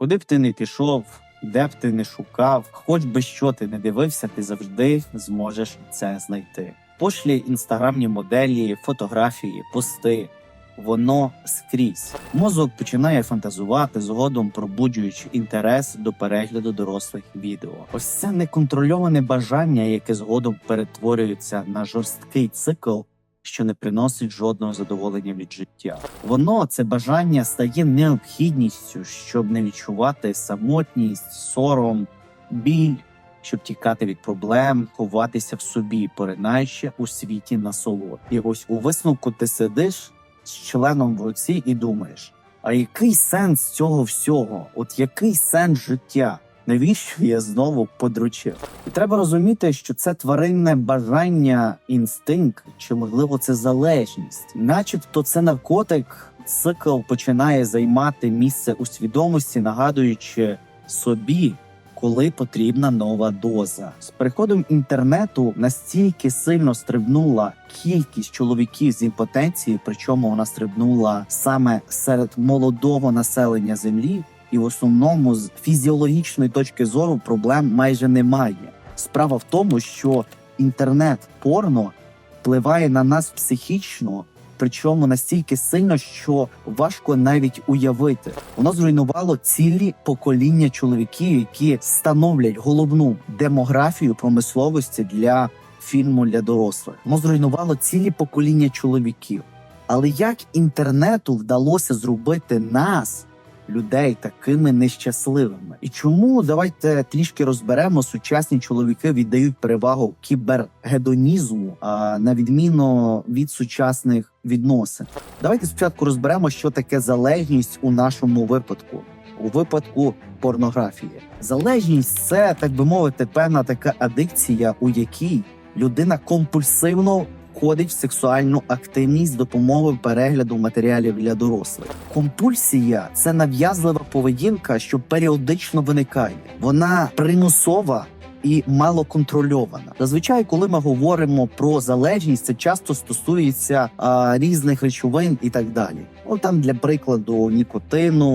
Куди б ти не пішов, де б ти не шукав, хоч би що ти не дивився, ти завжди зможеш це знайти. Пошлі інстаграмні моделі, фотографії, пости. Воно скрізь. Мозок починає фантазувати, згодом пробуджуючи інтерес до перегляду дорослих відео. Ось це неконтрольоване бажання, яке згодом перетворюється на жорсткий цикл, що не приносить жодного задоволення від життя. Воно це бажання стає необхідністю, щоб не відчувати самотність, сором, біль, щоб тікати від проблем, ховатися в собі, поринаючи у світі насолод. І ось у висновку ти сидиш з членом в руці і думаєш: а який сенс цього всього? От який сенс життя? Навіщо я знову подручив? І треба розуміти, що це тваринне бажання, інстинкт, чи можливо це залежність, начебто це наркотик. Цикл починає займати місце у свідомості, нагадуючи собі, коли потрібна нова доза. З приходом інтернету настільки сильно стрибнула кількість чоловіків з імпотенції, причому вона стрибнула саме серед молодого населення землі, і в основному з фізіологічної точки зору проблем майже немає. Справа в тому, що інтернет порно впливає на нас психічно. Причому настільки сильно, що важко навіть уявити. Воно зруйнувало цілі покоління чоловіків, які становлять головну демографію промисловості для фільму для дорослих. Воно зруйнувало цілі покоління чоловіків. Але як інтернету вдалося зробити нас, людей, такими нещасливими? І чому давайте трішки розберемо, сучасні чоловіки віддають перевагу кібергедонізму, а на відміну від сучасних відносин? Давайте спочатку розберемо, що таке залежність у нашому випадку. У випадку порнографії залежність це так би мовити, певна така адикція, у якій людина компульсивно входить в сексуальну активність з допомогою перегляду матеріалів для дорослих. Компульсія це нав'язлива поведінка, що періодично виникає. Вона примусова. І малоконтрольована. Зазвичай, коли ми говоримо про залежність, це часто стосується а, різних речовин і так далі. Ну там для прикладу нікотину,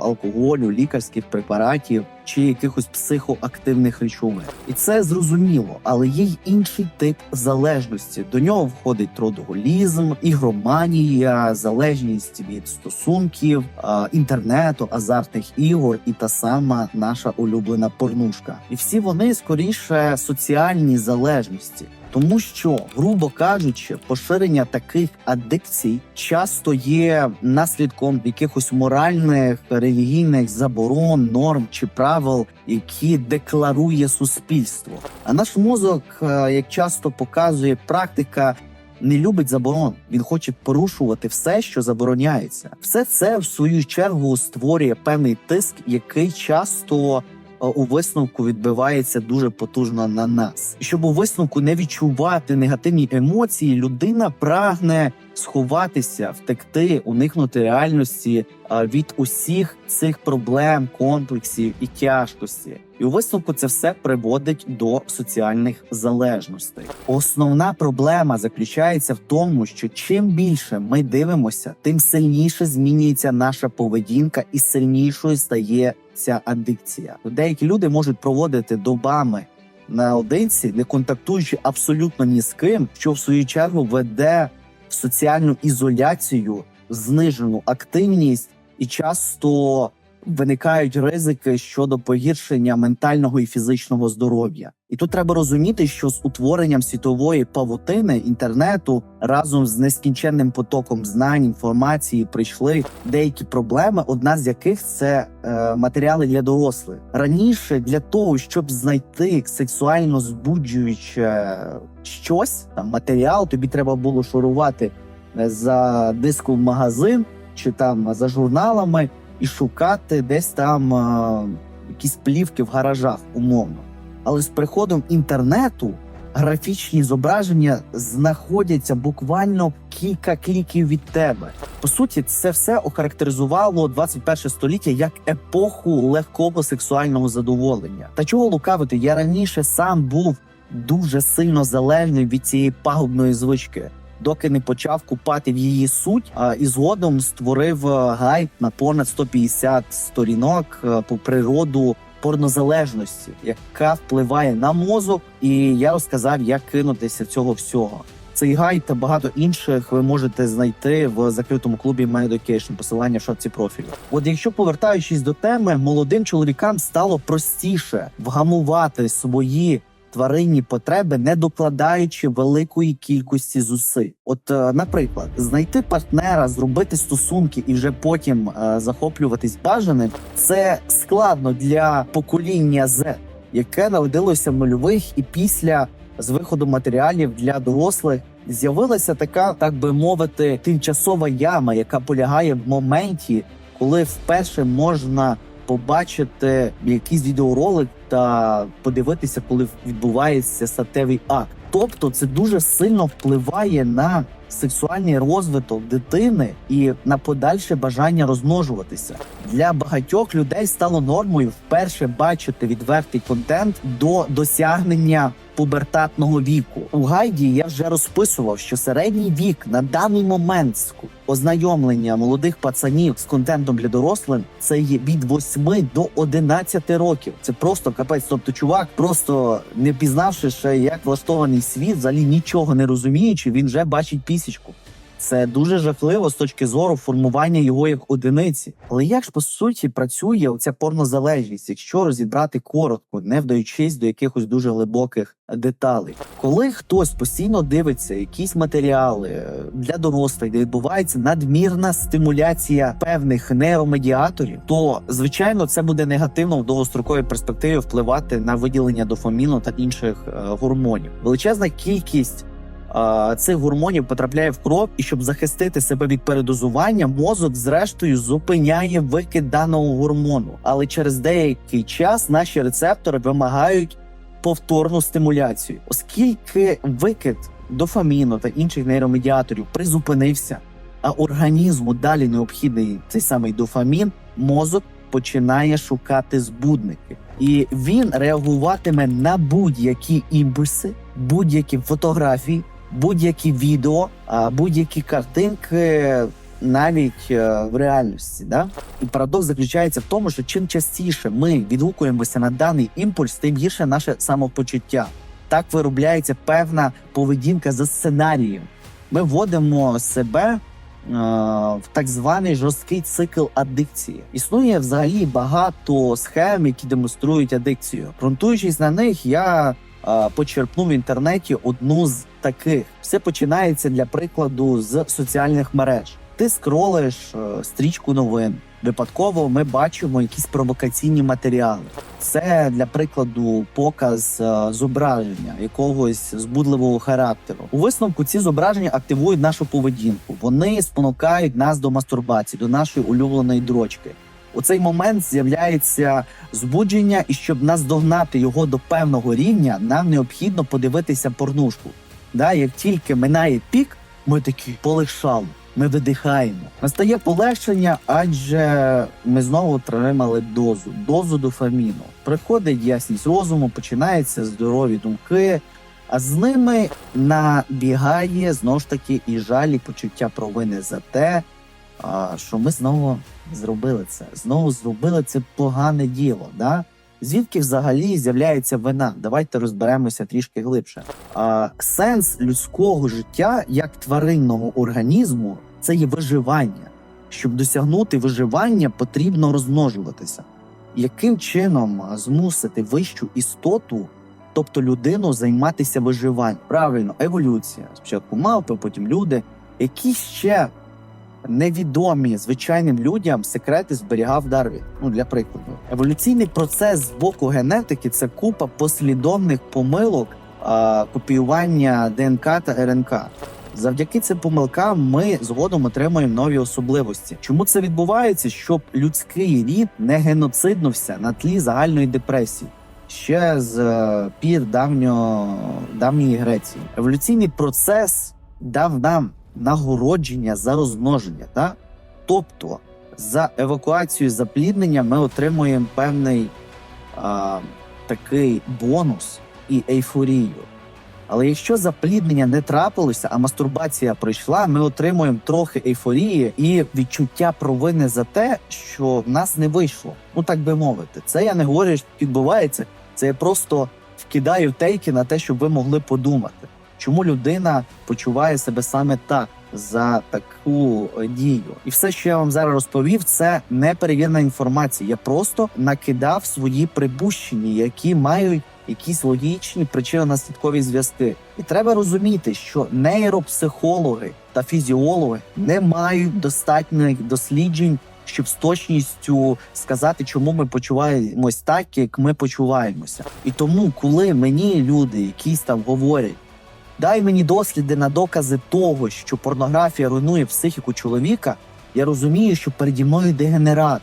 алкоголю, лікарських препаратів чи якихось психоактивних речовин. І це зрозуміло, але є й інший тип залежності. До нього входить трудоголізм, ігроманія, залежність від стосунків, інтернету, азартних ігор і та сама наша улюблена порнушка. І всі вони скоріше соціальні залежності. Тому що, грубо кажучи, поширення таких адикцій часто є наслідком якихось моральних релігійних заборон, норм чи правил, які декларує суспільство. А наш мозок, е, як часто показує практика. Не любить заборон, він хоче порушувати все, що забороняється. Все це в свою чергу створює певний тиск, який часто у висновку відбивається дуже потужно на нас. Щоб у висновку не відчувати негативні емоції, людина прагне сховатися, втекти, уникнути реальності від усіх цих проблем, комплексів і тяжкості. І у висновку це все приводить до соціальних залежностей. Основна проблема заключається в тому, що чим більше ми дивимося, тим сильніше змінюється наша поведінка і сильнішою стає ця адикція. Деякі люди можуть проводити добами наодинці, не контактуючи абсолютно ні з ким, що в свою чергу веде соціальну ізоляцію, знижену активність і часто виникають ризики щодо погіршення ментального і фізичного здоров'я. І тут треба розуміти, що з утворенням світової павутини інтернету разом з нескінченним потоком знань, інформації прийшли деякі проблеми, одна з яких це е, матеріали для дорослих. Раніше для того, щоб знайти сексуально збуджуюче щось, там матеріал, тобі треба було шурувати е, за диском магазин чи там за журналами і шукати десь там е, якісь плівки в гаражах, умовно. Але з приходом інтернету графічні зображення знаходяться буквально кілька кліків від тебе. По суті, це все охарактеризувало 21 століття як епоху легкого сексуального задоволення. Та чого лукавити? Я раніше сам був дуже сильно залежний від цієї пагубної звички. Доки не почав купати в її суть. А і згодом створив е, гайд на понад 150 сторінок е, по природу порнозалежності, яка впливає на мозок. І я розказав, як кинутися цього всього. Цей гайд та багато інших ви можете знайти в закритому клубі My посилання в шапці профілю. От якщо повертаючись до теми, молодим чоловікам стало простіше вгамувати свої тваринні потреби, не докладаючи великої кількості зусиль. От, е, наприклад, знайти партнера, зробити стосунки і вже потім е, захоплюватись бажаним, це складно для покоління Z, яке народилося в нульових і після з виходу матеріалів для дорослих з'явилася така, так би мовити, тимчасова яма, яка полягає в моменті, коли вперше можна побачити якийсь відеоролик та подивитися, коли відбувається статевий акт. Тобто, це дуже сильно впливає на сексуальний розвиток дитини і на подальше бажання розмножуватися. Для багатьох людей стало нормою вперше бачити відвертий контент до досягнення пубертатного віку. У гайді я вже розписував, що середній вік на даний момент з ознайомлення молодих пацанів з контентом для дорослих це є від 8 до 11 років. Це просто капець. Тобто, чувак, просто не пізнавши ще, як влаштований світ, взагалі нічого не розуміючи, він вже бачить пісічку. Це дуже жахливо з точки зору формування його як одиниці. Але як ж по суті працює оця порнозалежність, якщо розібрати коротко, не вдаючись до якихось дуже глибоких деталей, коли хтось постійно дивиться якісь матеріали е, для дорослих, де відбувається надмірна стимуляція певних нейромедіаторів, то звичайно це буде негативно в довгостроковій перспективі впливати на виділення дофаміну та інших е, гормонів. Величезна кількість цих гормонів потрапляє в кров, і щоб захистити себе від передозування, мозок зрештою зупиняє викид даного гормону. Але через деякий час наші рецептори вимагають повторну стимуляцію, оскільки викид дофаміну та інших нейромедіаторів призупинився, а організму далі необхідний цей самий дофамін, мозок починає шукати збудники. І він реагуватиме на будь-які імпульси, будь-які фотографії, будь-які відео, будь-які картинки, навіть е, в реальності. Да? І парадокс заключається в тому, що чим частіше ми відгукуємося на даний імпульс, тим гірше наше самопочуття. Так виробляється певна поведінка за сценарієм. Ми вводимо себе е, в так званий жорсткий цикл адикції. Існує взагалі багато схем, які демонструють адикцію. Ґрунтуючись на них, я е, почерпнув в інтернеті одну з таких. Все починається для прикладу з соціальних мереж. Ти скролиш е, стрічку новин. Випадково ми бачимо якісь провокаційні матеріали. Це для прикладу показ е, зображення якогось збудливого характеру. У висновку ці зображення активують нашу поведінку. Вони спонукають нас до мастурбації, до нашої улюбленої дрочки. У цей момент з'являється збудження, і щоб наздогнати його до певного рівня, нам необхідно подивитися порнушку. Да, як тільки минає пік, ми такі полегшали. Ми видихаємо. Настає полегшення, адже ми знову отримали дозу, дозу дофаміну. Приходить ясність розуму, починаються здорові думки, а з ними набігає знову ж таки і жаль, і почуття провини за те, що ми знову зробили це. Знову зробили це погане діло. Да? Звідки взагалі з'являється вина? Давайте розберемося трішки глибше. А, сенс людського життя як тваринного організму це є виживання. Щоб досягнути виживання, потрібно розмножуватися. Яким чином змусити вищу істоту, тобто людину, займатися виживанням? Правильно, еволюція. Спочатку мавпи, потім люди, які ще невідомі звичайним людям секрети зберігав Дарвін. Ну для прикладу, еволюційний процес з боку генетики це купа послідовних помилок а, копіювання ДНК та РНК. Завдяки цим помилкам ми згодом отримуємо нові особливості. Чому це відбувається? Щоб людський рід не геноциднувся на тлі загальної депресії. Ще з е, пір давньо, давньої Греції. Еволюційний процес дав нам нагородження за розмноження. Так? Тобто за евакуацію запліднення ми отримуємо певний а, такий бонус і ейфорію. Але якщо запліднення не трапилося, а мастурбація пройшла, ми отримуємо трохи ейфорії і відчуття провини за те, що в нас не вийшло. Ну так би мовити, це я не говорю, що відбувається. Це я просто вкидаю тейки на те, щоб ви могли подумати, чому людина почуває себе саме так за таку дію. І все, що я вам зараз розповів, це неперевірена інформація. Я просто накидав свої припущення, які мають якісь логічні причинно-наслідкові зв'язки. І треба розуміти, що нейропсихологи та фізіологи не мають достатніх досліджень, щоб з точністю сказати, чому ми почуваємось так, як ми почуваємося. І тому, коли мені люди якісь там говорять. Дай мені досліди на докази того, що порнографія руйнує психіку чоловіка. Я розумію, що переді мною дегенерат,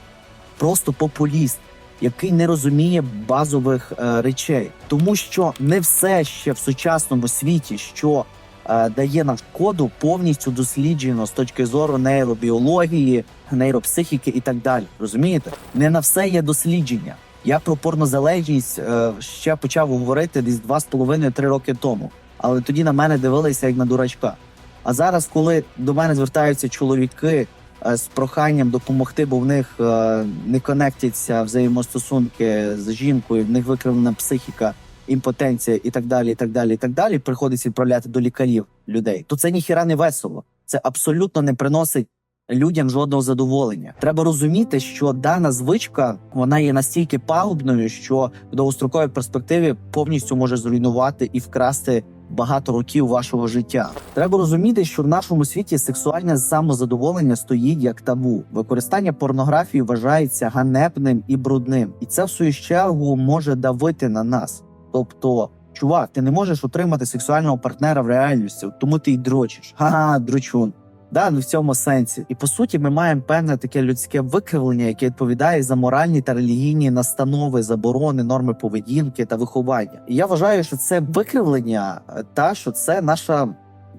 просто популіст, який не розуміє базових е, речей, тому що не все ще в сучасному світі, що е, дає нам шкоду, повністю досліджено з точки зору нейробіології, нейропсихіки і так далі. Розумієте? Не на все є дослідження. Я про порнозалежність е, ще почав говорити десь два з половиною-три роки тому. Але тоді на мене дивилися як на дурачка. А зараз, коли до мене звертаються чоловіки е, з проханням допомогти, бо в них е, не конектяться взаємостосунки з жінкою, в них викривлена психіка, імпотенція і так далі, і так далі, і так далі, приходиться відправляти до лікарів людей, то це ніхіра не весело. Це абсолютно не приносить людям жодного задоволення. Треба розуміти, що дана звичка вона є настільки пагубною, що в довгостроковій перспективі повністю може зруйнувати і вкрасти багато років вашого життя. Треба розуміти, що в нашому світі сексуальне самозадоволення стоїть як табу. Використання порнографії вважається ганебним і брудним, і це в свою чергу може давити на нас. Тобто, чувак, ти не можеш отримати сексуального партнера в реальності, тому ти й дрочиш. Ха, дрочун. Да, ну в цьому сенсі, і по суті, ми маємо певне таке людське викривлення, яке відповідає за моральні та релігійні настанови, заборони, норми поведінки та виховання. І я вважаю, що це викривлення, е, та що це наша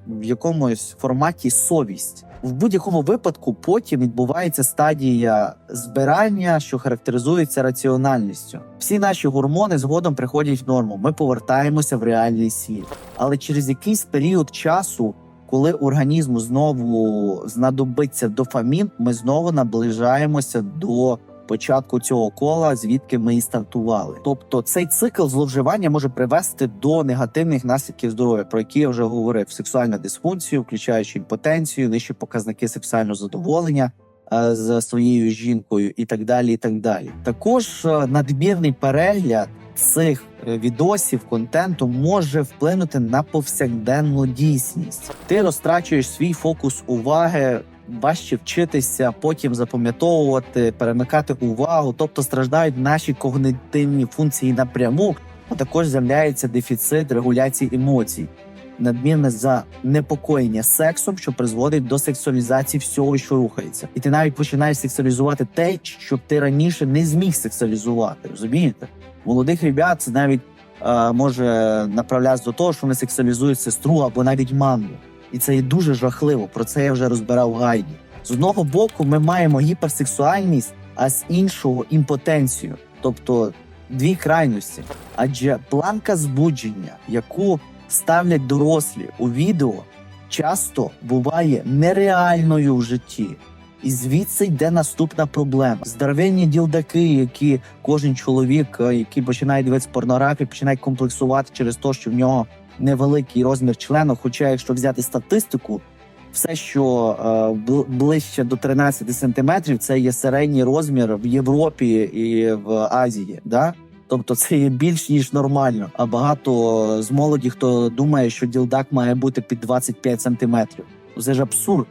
в якомусь форматі совість. В будь-якому випадку потім відбувається стадія збирання, що характеризується раціональністю. Всі наші гормони згодом приходять в норму. Ми повертаємося в реальний світ, але через якийсь період часу коли організму знову знадобиться дофамін, ми знову наближаємося до початку цього кола, звідки ми і стартували. Тобто цей цикл зловживання може привести до негативних наслідків здоров'я, про які я вже говорив: сексуальну дисфункцію, включаючи імпотенцію, нижчі показники сексуального задоволення. е, З своєю жінкою і так далі, і так далі. Також е, надмірний перегляд цих е, відосів контенту може вплинути на повсякденну дійсність. Ти розтрачуєш свій фокус уваги, важче вчитися, потім запам'ятовувати, перемикати увагу, тобто страждають наші когнитивні функції напряму, а також з'являється дефіцит регуляції емоцій. Надмірне занепокоєння сексом, що призводить до сексуалізації всього, що рухається, і ти навіть починаєш сексуалізувати те, що ти раніше не зміг сексуалізувати. Розумієте? Молодих ребят це навіть е, може направлятися до того, що вони сексуалізують сестру або навіть маму. І це є дуже жахливо. Про це я вже розбирав гайді. З одного боку, ми маємо гіперсексуальність, а з іншого імпотенцію, тобто дві крайності. Адже планка збудження, яку ставлять дорослі у відео, часто буває нереальною в житті. І звідси йде наступна проблема. Здоровенні ділдаки, які кожен чоловік, е, який починає дивитися порнографію, починає комплексувати через те, що в нього невеликий розмір члена. Хоча, якщо взяти статистику, все, що е, ближче до 13 сантиметрів, це є середній розмір в Європі і в Азії. Да? Тобто це є більш ніж нормально. А багато з молоді, хто думає, що ділдак має бути під 25 сантиметрів. Це ж абсурд.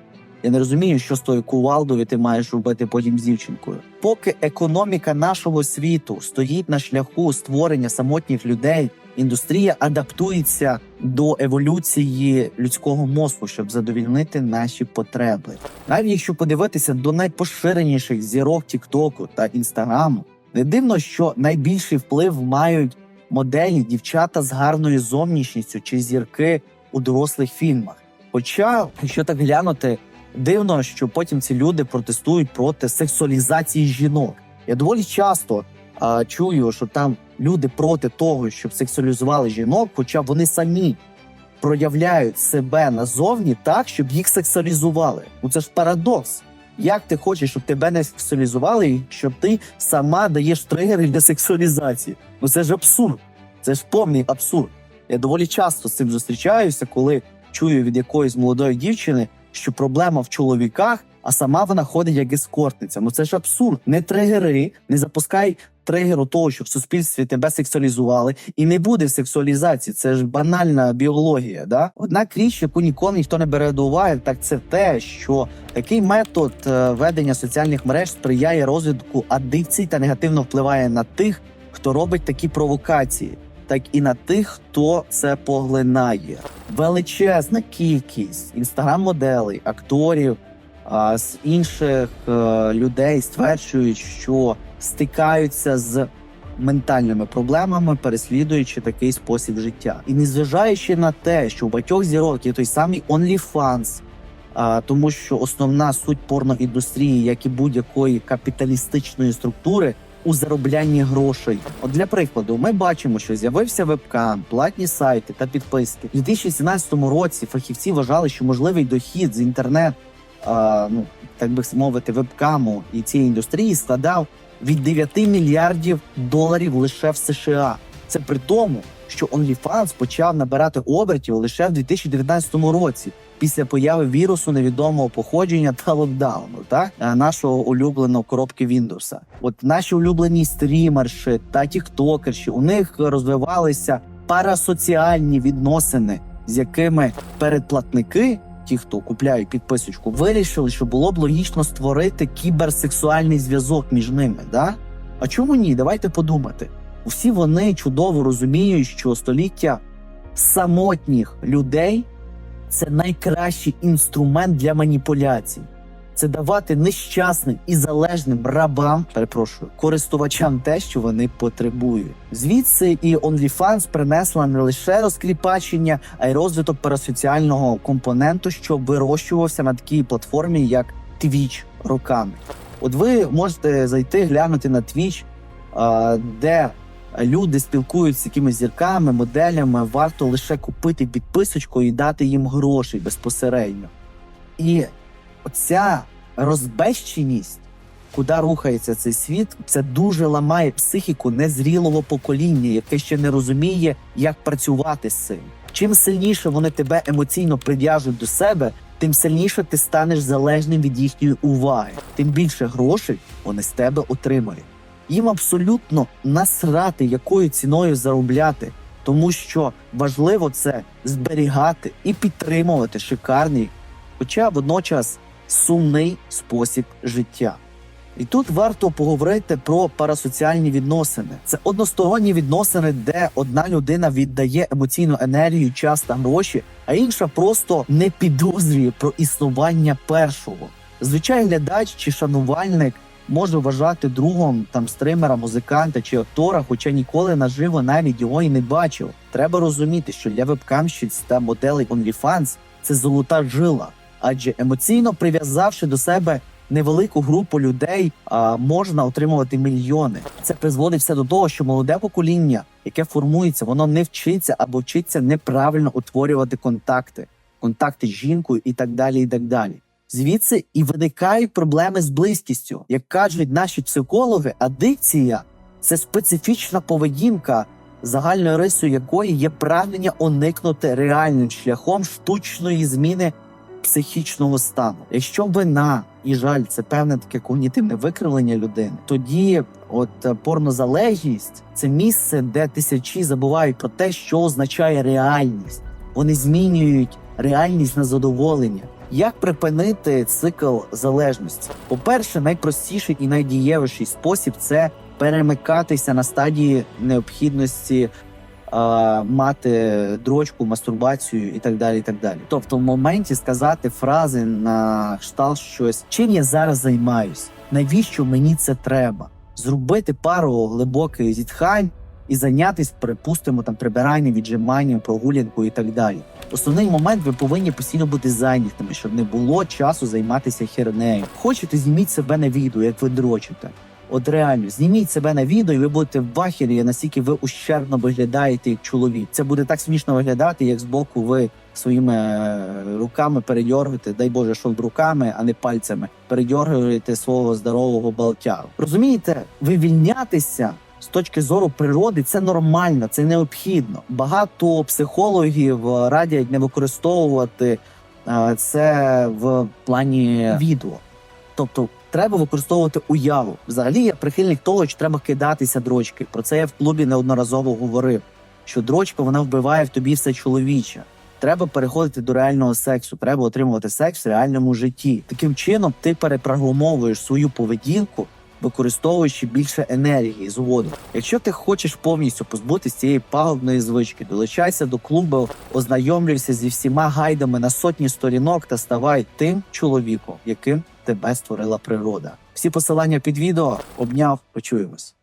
Я не розумію, що з тою кувалдою ти маєш робити потім з дівчинкою. Поки економіка нашого світу стоїть на шляху створення самотніх людей, індустрія адаптується до еволюції людського мозку, щоб задовільнити наші потреби. Навіть якщо подивитися до найпоширеніших зірок Тіктоку та Інстаграму, не дивно, що найбільший вплив мають моделі дівчата з гарною зовнішністю чи зірки у дорослих фільмах. Хоча, якщо так глянути, дивно, що потім ці люди протестують проти сексуалізації жінок. Я доволі часто а, чую, що там люди проти того, щоб сексуалізували жінок, хоча вони самі проявляють себе назовні так, щоб їх сексуалізували. Ну це ж парадокс. Як ти хочеш, щоб тебе не сексуалізували, щоб ти сама даєш тригери для сексуалізації? Ну це ж абсурд. Це ж повний абсурд. Я доволі часто з цим зустрічаюся, коли чую від якоїсь молодої дівчини, що проблема в чоловіках, а сама вона ходить як ескортниця. Ну це ж абсурд. Не тригери, не запускай тригеру того, що в суспільстві тебе сексуалізували, і не буде сексуалізації. Це ж банальна біологія. Да? Однак річ, яку ніколи ніхто не бере до уваги, так це те, що такий метод е, ведення соціальних мереж сприяє розвитку адикцій та негативно впливає на тих, хто робить такі провокації. Так і на тих, хто це поглинає. Величезна кількість інстаграм-моделей, акторів а, з інших е, людей стверджують, що стикаються з ментальними проблемами, переслідуючи такий спосіб життя. І незважаючи на те, що у багатьох зірок є той самий OnlyFans, а, тому що основна суть порноіндустрії, як і будь-якої капіталістичної структури, у зароблянні грошей. От для прикладу, ми бачимо, що з'явився вебкам, платні сайти та підписки. У 2017 році фахівці вважали, що можливий дохід з інтернет, а, ну так би мовити, вебкаму і цієї індустрії складав від 9 мільярдів доларів лише в США. Це при тому, що OnlyFans почав набирати обертів лише в 2019 році. Після появи вірусу невідомого походження та локдауну, так е, нашого улюбленого коробки Windows. От наші улюблені стрімерші та тіктокерші, у них розвивалися парасоціальні відносини, з якими передплатники, ті, хто купляють підписочку, вирішили, що було б логічно створити кіберсексуальний зв'язок між ними. Да? А чому ні? Давайте подумати. Усі вони чудово розуміють, що століття самотніх людей це найкращий інструмент для маніпуляцій. Це давати нещасним і залежним рабам, перепрошую, користувачам те, що вони потребують. Звідси і OnlyFans принесла не лише розкріпачення, а й розвиток парасоціального компоненту, що вирощувався на такій платформі, як Twitch роками. От ви можете зайти глянути на Twitch, де люди спілкуються з якимись зірками, моделями. Варто лише купити підписочку і дати їм грошей безпосередньо. І оця розбещеність, куди рухається цей світ, це дуже ламає психіку незрілого покоління, яке ще не розуміє, як працювати з цим. Чим сильніше вони тебе емоційно прив'яжуть до себе, тим сильніше ти станеш залежним від їхньої уваги, тим більше грошей вони з тебе отримають. Їм абсолютно насрати, якою ціною заробляти, тому що важливо це зберігати і підтримувати шикарний, хоча водночас сумний спосіб життя. І тут варто поговорити про парасоціальні відносини. Це односторонні відносини, де одна людина віддає емоційну енергію, час та гроші, а інша просто не підозрює про існування першого. Звичайний глядач чи шанувальник може вважати другом там стримера, музиканта чи актора, хоча ніколи наживо навіть його і не бачив. Треба розуміти, що для вебкамщиць та моделей OnlyFans це золота жила, адже емоційно прив'язавши до себе невелику групу людей, а, можна отримувати мільйони. Це призводить все до того, що молоде покоління, яке формується, воно не вчиться або вчиться неправильно утворювати контакти, контакти з жінкою і так далі. і так далі. Звідси і виникають проблеми з близькістю. Як кажуть наші психологи, адикція це специфічна поведінка, загальною рисою якої є прагнення уникнути реальним шляхом штучної зміни психічного стану. Якщо вина і жаль, це певне таке когнітивне викривлення людини, тоді от е, порнозалежність це місце, де тисячі забувають про те, що означає реальність. Вони змінюють реальність на задоволення. Як припинити цикл залежності? По-перше, найпростіший і найдієвіший спосіб це перемикатися на стадії необхідності мати дрочку, мастурбацію і так далі. і так далі. Тобто, в моменті сказати фрази на кшталт щось, чим я зараз займаюсь, навіщо мені це треба? Зробити пару глибоких зітхань і зайнятися, припустимо, там прибиранням, віджиманням, прогулянкою і так далі. Основний момент ви повинні постійно бути зайнятими, щоб не було часу займатися хернею. Хочете, зніміть себе на відео, як ви дрочите. От реально, зніміть себе на відео, і ви будете в бахері, наскільки ви ущербно виглядаєте як чоловік. Це буде так смішно виглядати, як збоку ви своїми е, руками передьоргуєте, дай Боже, щоб руками, а не пальцями, передьоргуєте свого здорового балтяру. Розумієте, вивільнятися з точки зору природи це нормально, це необхідно. Багато психологів е, радять не використовувати е, це в плані відео. Тобто треба використовувати уяву. Взагалі я прихильник того, що треба кидатися дрочки. Про це я в клубі неодноразово говорив. Що дрочка вона вбиває в тобі все чоловіче. Треба переходити до реального сексу, треба отримувати секс в реальному житті. Таким чином ти перепрограмовуєш свою поведінку, використовуючи більше енергії з воду. Якщо ти хочеш повністю позбутися цієї пагубної звички, долучайся до клубу, ознайомлюйся зі всіма гайдами на сотні сторінок та ставай тим чоловіком, яким тебе створила природа. Всі посилання під відео обняв, почуємось.